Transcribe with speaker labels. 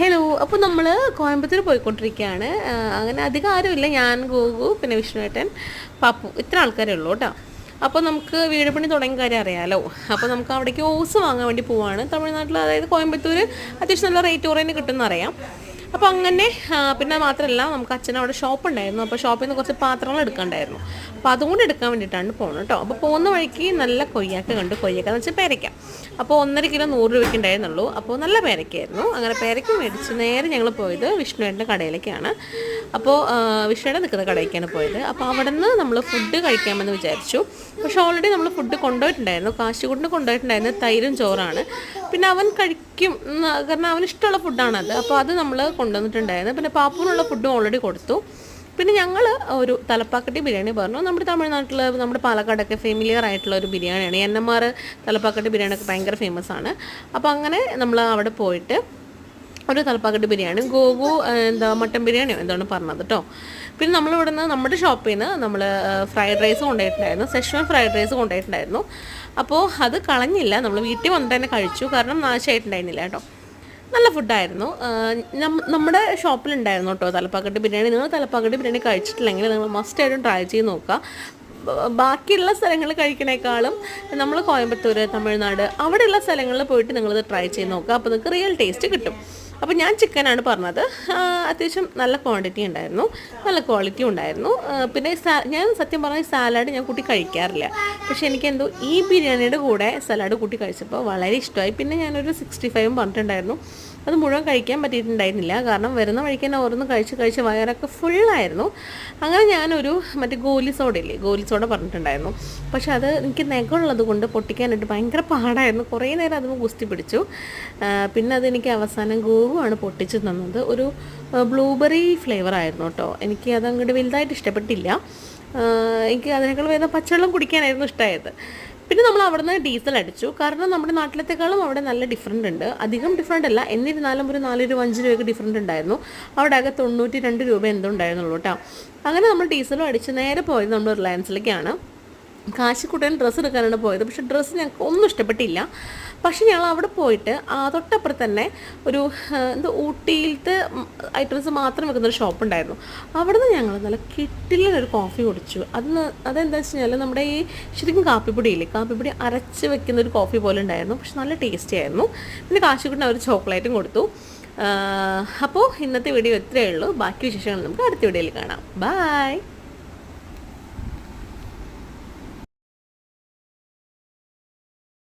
Speaker 1: Hello അപ്പോൾ നമ്മൾ കോയമ്പത്തൂർ പോയിക്കൊണ്ടിരിക്കുകയാണ് അങ്ങനെ അധികം ആരുമില്ല. ഞാൻ ഗോഗു പിന്നെ വിഷ്ണുവേട്ടൻ പപ്പു. ഇത്ര ആൾക്കാരേ ഉള്ളൂ കേട്ടോ. അപ്പോൾ നമുക്ക് വീട് പണി തുടങ്ങിയ കാര്യം അറിയാമല്ലോ അപ്പോൾ നമുക്ക് അവിടേക്ക് ഓസ് വാങ്ങാൻ വേണ്ടി പോവാണ്. തമിഴ്നാട്ടിൽ അതായത് കോയമ്പത്തൂർ അത്യാവശ്യം നല്ല റേറ്റ് കുറേ കിട്ടുമെന്ന് അറിയാം അപ്പോൾ അങ്ങനെ പിന്നെ മാത്രമല്ല നമുക്ക് അച്ഛൻ അവിടെ ഷോപ്പ് ഉണ്ടായിരുന്നു. അപ്പോൾ ഷോപ്പിൽ നിന്ന് കുറച്ച് പാത്രങ്ങൾ എടുക്കണ്ടായിരുന്നു. അപ്പോൾ അതുകൊണ്ട് എടുക്കാൻ വേണ്ടിയിട്ടാണ് പോകുന്നത് കേട്ടോ അപ്പോൾ പോകുന്ന വഴിക്ക് നല്ല കൊയ്യാക്ക കണ്ട്. കൊയ്യാക്ക എന്ന് വെച്ചാൽ പേരയ്ക്ക. അപ്പോൾ ഒന്നര കിലോ നൂറ് രൂപയ്ക്ക് ഉണ്ടായിരുന്നുള്ളൂ. അപ്പോൾ നല്ല പേരയ്ക്കായിരുന്നു. അങ്ങനെ പേരയ്ക്ക് മേടിച്ച് നേരെ ഞങ്ങൾ പോയത് വിഷ്ണുവേട്ടന്റെ കടയിലേക്കാണ്. അപ്പോൾ വിഷ്ണുവേടെ നിൽക്കുന്ന കടയിലേക്കാണ് പോയത്. അപ്പോൾ അവിടെ നിന്ന് നമ്മൾ ഫുഡ് കഴിക്കാമെന്ന് വിചാരിച്ചു. പക്ഷേ ഓൾറെഡി നമ്മൾ ഫുഡ് കൊണ്ടുപോയിട്ടുണ്ടായിരുന്നു. കാശുകൂടിന് കൊണ്ടുപോയിട്ടുണ്ടായിരുന്നത് തൈരും ചോറാണ്. പിന്നെ അവൻ കഴിക്കും. കാരണം അവന് ഇഷ്ടമുള്ള ഫുഡാണത് അപ്പോൾ അത് നമ്മൾ കൊണ്ടുവന്നിട്ടുണ്ടായിരുന്നു. പിന്നെ പാപ്പൂനുള്ള ഫുഡും ഓൾറെഡി കൊടുത്തു. പിന്നെ ഞങ്ങൾ ഒരു തലപ്പാക്കട്ടി ബിരിയാണി പറഞ്ഞു. നമ്മുടെ തമിഴ്നാട്ടിൽ നമ്മുടെ പാലക്കാടൊക്കെ ഫെമിലിയർ ആയിട്ടുള്ള ഒരു ബിരിയാണിയാണ്. N M R Thalappakatti biryani ഒക്കെ ഭയങ്കര ഫേമസ് ആണ്. അപ്പോൾ അങ്ങനെ നമ്മൾ അവിടെ പോയിട്ട് ഒരു തലപ്പാക്കട്ട് ബിരിയാണി ഗോഗു എന്താ മട്ടൻ ബിരിയാണിയോ എന്താണ് പറഞ്ഞത് കേട്ടോ പിന്നെ നമ്മൾ ഇവിടെ നിന്ന് നമ്മുടെ ഷോപ്പിൽ നിന്ന് നമ്മൾ ഫ്രൈഡ് റൈസ് കൊണ്ടുപോയിട്ടുണ്ടായിരുന്നു സെഷ്വൻ ഫ്രൈഡ് റൈസ് കൊണ്ടുപോയിട്ടുണ്ടായിരുന്നു. അപ്പോൾ അത് കളഞ്ഞില്ല നമ്മൾ വീട്ടിൽ വന്നിട്ട് തന്നെ കഴിച്ചു കാരണം നാശമായിട്ടുണ്ടായിരുന്നില്ല കേട്ടോ നല്ല ഫുഡായിരുന്നു. നമ്മുടെ ഷോപ്പിലുണ്ടായിരുന്നു കേട്ടോ തലപ്പാക്കട്ട് ബിരിയാണി. നിങ്ങൾ തലപ്പാക്കട്ട് ബിരിയാണി കഴിച്ചിട്ടില്ലെങ്കിൽ നിങ്ങൾ മസ്റ്റ് ആയിട്ടും ട്രൈ ചെയ്ത് നോക്കുക. ബാക്കിയുള്ള സ്ഥലങ്ങൾ കഴിക്കണേക്കാളും നമ്മൾ കോയമ്പത്തൂർ തമിഴ്നാട് അവിടെയുള്ള സ്ഥലങ്ങളിൽ പോയിട്ട് നിങ്ങളിത് ട്രൈ ചെയ്ത് നോക്കുക. അപ്പോൾ നിങ്ങൾക്ക് റിയൽ ടേസ്റ്റ് കിട്ടും. അപ്പോൾ ഞാൻ ചിക്കനാണ് പറഞ്ഞത്. അത്യാവശ്യം നല്ല ക്വാണ്ടിറ്റി ഉണ്ടായിരുന്നു. നല്ല ക്വാളിറ്റി ഉണ്ടായിരുന്നു. പിന്നെ ഞാൻ സത്യം പറഞ്ഞാൽ സാലഡ് ഞാൻ കൂട്ടി കഴിക്കാറില്ല. പക്ഷെ എനിക്ക് എന്തോ ഈ ബിരിയാണിയുടെ കൂടെ സലാഡ് കൂട്ടി കഴിച്ചപ്പോൾ വളരെ ഇഷ്ടമായി. പിന്നെ ഞാനൊരു സിക്സ്റ്റി ഫൈവും പറഞ്ഞിട്ടുണ്ടായിരുന്നു. അത് മുഴുവൻ കഴിക്കാൻ പറ്റിയിട്ടുണ്ടായിരുന്നില്ല. കാരണം വരുന്ന വഴിക്ക് തന്നെ ഓരോന്ന് കഴിച്ച് കഴിച്ച് വയറൊക്കെ ഫുള്ളായിരുന്നു അങ്ങനെ ഞാനൊരു മറ്റേ ഗോലി സോഡ ഇല്ലേ ഗോലി സോഡ പറഞ്ഞിട്ടുണ്ടായിരുന്നു. പക്ഷെ അത് എനിക്ക് നെഗുള്ളത് കൊണ്ട് പൊട്ടിക്കാനായിട്ട് ഭയങ്കര പാടായിരുന്നു. കുറേ നേരം അത് ഗുസ്തി പിടിച്ചു. പിന്നെ അതെനിക്ക് അവസാനം ഗോവുമാണ് പൊട്ടിച്ച് തന്നത്. ഒരു ബ്ലൂബെറി ഫ്ലേവർ ആയിരുന്നു കേട്ടോ. എനിക്ക് അത് അങ്ങോട്ട് വലുതായിട്ട് ഇഷ്ടപ്പെട്ടില്ല. എനിക്ക് അതിനേക്കാൾ വേദന പച്ചവെള്ളം കുടിക്കാനായിരുന്നു ഇഷ്ടമായത് പിന്നെ നമ്മൾ അവിടെ നിന്ന് ഡീസൽ അടിച്ചു. കാരണം നമ്മുടെ നാട്ടിലത്തെക്കാളും അവിടെ നല്ല ഡിഫറന്റ് ഉണ്ട്. അധികം ഡിഫറന്റ് അല്ല. എന്നിരുന്നാലും ഒരു നാല് രൂപ അഞ്ച് രൂപയൊക്കെ ഡിഫറന്റ് ഉണ്ടായിരുന്നു. അവിടെ ആകെ തൊണ്ണൂറ്റി രണ്ട് രൂപ എന്തോ ഉണ്ടായിരുന്നുള്ളൂ കേട്ടോ. അങ്ങനെ നമ്മൾ ഡീസലും അടിച്ച് നേരെ പോയത് നമ്മൾ റിലയൻസിലേക്കാണ്. കാശിക്കുട്ടൻ ഡ്രസ്സ് എടുക്കാനാണ് പോയത്. പക്ഷെ ഡ്രസ്സ് ഞങ്ങൾക്ക് ഒന്നും ഇഷ്ടപ്പെട്ടില്ല. പക്ഷെ ഞങ്ങൾ അവിടെ പോയിട്ട് തൊട്ടപ്പുറത്ത് തന്നെ ഒരു എന്ത് ഊട്ടിയിലത്തെ ഐറ്റംസ് മാത്രം വെക്കുന്ന ഒരു ഷോപ്പ് ഉണ്ടായിരുന്നു. അവിടെ നിന്ന് ഞങ്ങൾ നല്ല കിട്ടിലൊരു കോഫി കുടിച്ചു. അത് അതെന്താണെന്ന് അതെന്താ വെച്ച് കഴിഞ്ഞാൽ നമ്മുടെ ഈ ശരിക്കും കാപ്പിപ്പൊടിയില്ലേ കാപ്പിപ്പൊടി അരച്ച് വെക്കുന്ന ഒരു കോഫി പോലെ ഉണ്ടായിരുന്നു. പക്ഷെ നല്ല ടേസ്റ്റി ആയിരുന്നു. പിന്നെ കാശിക്കുട്ടൻ അവർ ചോക്ലേറ്റും കൊടുത്തു. അപ്പോൾ ഇന്നത്തെ വീഡിയോ ഇത്രയേ ഉള്ളൂ. ബാക്കി വിശേഷങ്ങൾ നമുക്ക് അടുത്ത വീഡിയോയിൽ കാണാം. ബായ്